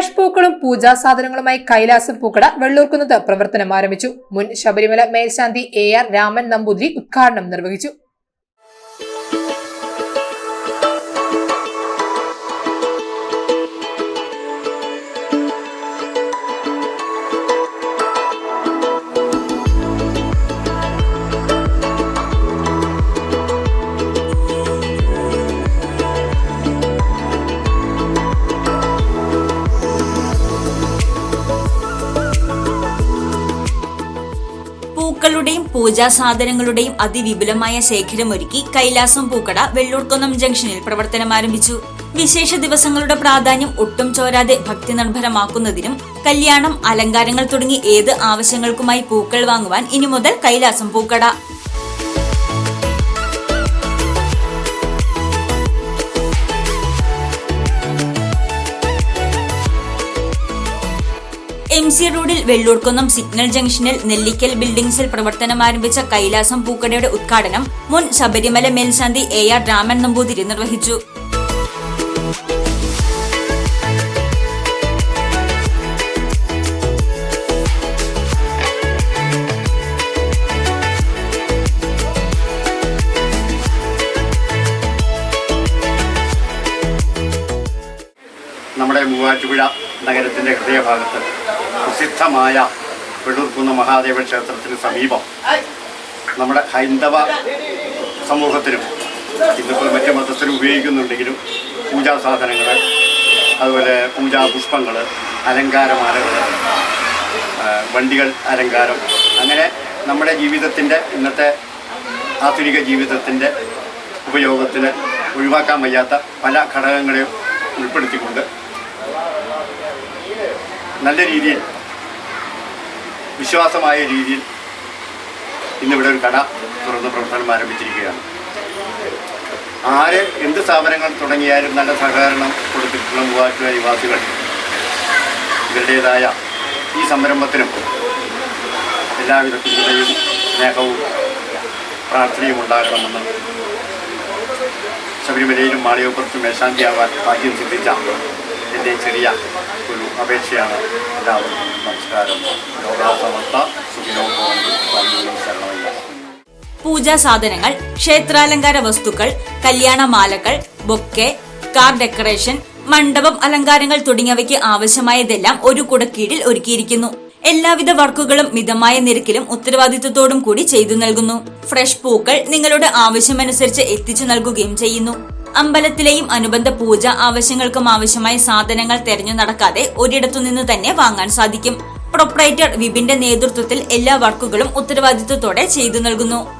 Fresh പൂക്കളും പൂജാ സാധനങ്ങളുമായി കൈലാസം പൂക്കട വെള്ളൂർക്കുന്നത് പ്രവർത്തനം ആരംഭിച്ചു. മുൻ ശബരിമല മേൽശാന്തി എ ആർ രാമൻ നമ്പൂതിരി ഉദ്ഘാടനം നിർവഹിച്ചു. പൂക്കളുടെയും പൂജാ സാധനങ്ങളുടെയും അതിവിപുലമായ ശേഖരമൊരുക്കി കൈലാസം പൂക്കട വെള്ളൂർക്കുന്നം ജംഗ്ഷനിൽ പ്രവർത്തനം ആരംഭിച്ചു. വിശേഷ ദിവസങ്ങളുടെ പ്രാധാന്യം ഒട്ടും ചോരാതെ ഭക്തി നിർഭരമാക്കുന്നതിനും കല്യാണം അലങ്കാരങ്ങൾ തുടങ്ങി ഏത് ആവശ്യങ്ങൾക്കുമായി പൂക്കൾ വാങ്ങുവാൻ ഇനി മുതൽ കൈലാസം പൂക്കട. എം സി റോഡിൽ വെള്ളൂർക്കുന്നം സിഗ്നൽ ജംഗ്ഷനിൽ നെല്ലിക്കൽ ബിൽഡിംഗ്സിൽ പ്രവർത്തനം ആരംഭിച്ച കൈലാസം പൂക്കടയുടെ ഉദ്ഘാടനം മുൻ ശബരിമല മേൽശാന്തി എ ആർ രാമൻ നമ്പൂതിരി നിർവഹിച്ചു. നമ്മുടെ മൂവാറ്റുപുഴ നഗരത്തിന്റെ ഹൃദയഭാഗത്ത് പ്രസിദ്ധമായ വെള്ളൂർക്കുന്ന് മഹാദേവ ക്ഷേത്രത്തിന് സമീപം നമ്മുടെ ഹൈന്ദവ സമൂഹത്തിനും ഇന്നിപ്പോൾ മറ്റു മതത്തിനും ഉപയോഗിക്കുന്നുണ്ടെങ്കിലും പൂജാ സാധനങ്ങൾ അതുപോലെ പൂജാ പുഷ്പങ്ങൾ അലങ്കാരമാലകൾ വണ്ടികൾ അലങ്കാരം അങ്ങനെ നമ്മുടെ ജീവിതത്തിന്റെ ഇന്നത്തെ ആധുനിക ജീവിതത്തിന്റെ ഉപയോഗത്തിന് ഒഴിവാക്കാൻ വയ്യാത്ത പല ഘടകങ്ങളെയും ഉൾപ്പെടുത്തിക്കൊണ്ട് നല്ല രീതിയിൽ വിശ്വാസമായ രീതിയിൽ ഇന്നിവിടെ ഒരു കട തുറന്ന് പ്രവർത്തനം ആരംഭിച്ചിരിക്കുകയാണ്. ആര് എന്ത് സ്ഥാപനങ്ങൾ തുടങ്ങിയാലും നല്ല സഹകരണം കൊടുത്തിട്ടുള്ള മൂവാറ്റുപുഴ നിവാസികൾ ഇവരുടേതായ ഈ സംരംഭത്തിനും എല്ലാവിധ പിന്തുണയും സ്നേഹവും പ്രാർത്ഥനയും ഉണ്ടാകണമെന്ന് ശബരിമലയിലും മാളികപ്പുറത്തും മേശാന്തിയാവാൻ ഭാഗ്യം സിദ്ധിച്ച എന്റെ ചെറിയ ഒരു അപേക്ഷയാണ്. എല്ലാവർക്കും നമസ്കാരം. ലോകാസമസ്ത സുഖിനോ ഭവന്തു സ്വാമിയും ശരണമയ്യ. പൂജാ സാധനങ്ങൾ ക്ഷേത്രാലങ്കാര വസ്തുക്കൾ കല്യാണമാലകൾ ബൊക്കെ കാർ ഡെക്കറേഷൻ മണ്ഡപം അലങ്കാരങ്ങൾ തുടങ്ങിയവയ്ക്ക് ആവശ്യമായതെല്ലാം ഒരു കുടക്കീഴിൽ ഒരുക്കിയിരിക്കുന്നു. എല്ലാവിധ വർക്കുകളും മിതമായ നിരക്കിലും ഉത്തരവാദിത്വത്തോടും കൂടി ചെയ്തു നൽകുന്നു. ഫ്രഷ് പൂക്കൾ നിങ്ങളുടെ ആവശ്യമനുസരിച്ച് എത്തിച്ചു നൽകുകയും ചെയ്യുന്നു. അമ്പലത്തിലെയും അനുബന്ധ പൂജ ആവശ്യങ്ങൾക്കും ആവശ്യമായ സാധനങ്ങൾ തെരഞ്ഞു നടക്കാതെ ഒരിടത്തു നിന്ന് തന്നെ വാങ്ങാൻ സാധിക്കും. പ്രൊപ്പറേറ്റർ വിപിന്റെ നേതൃത്വത്തിൽ എല്ലാ വർക്കുകളും ഉത്തരവാദിത്വത്തോടെ ചെയ്തു നൽകുന്നു.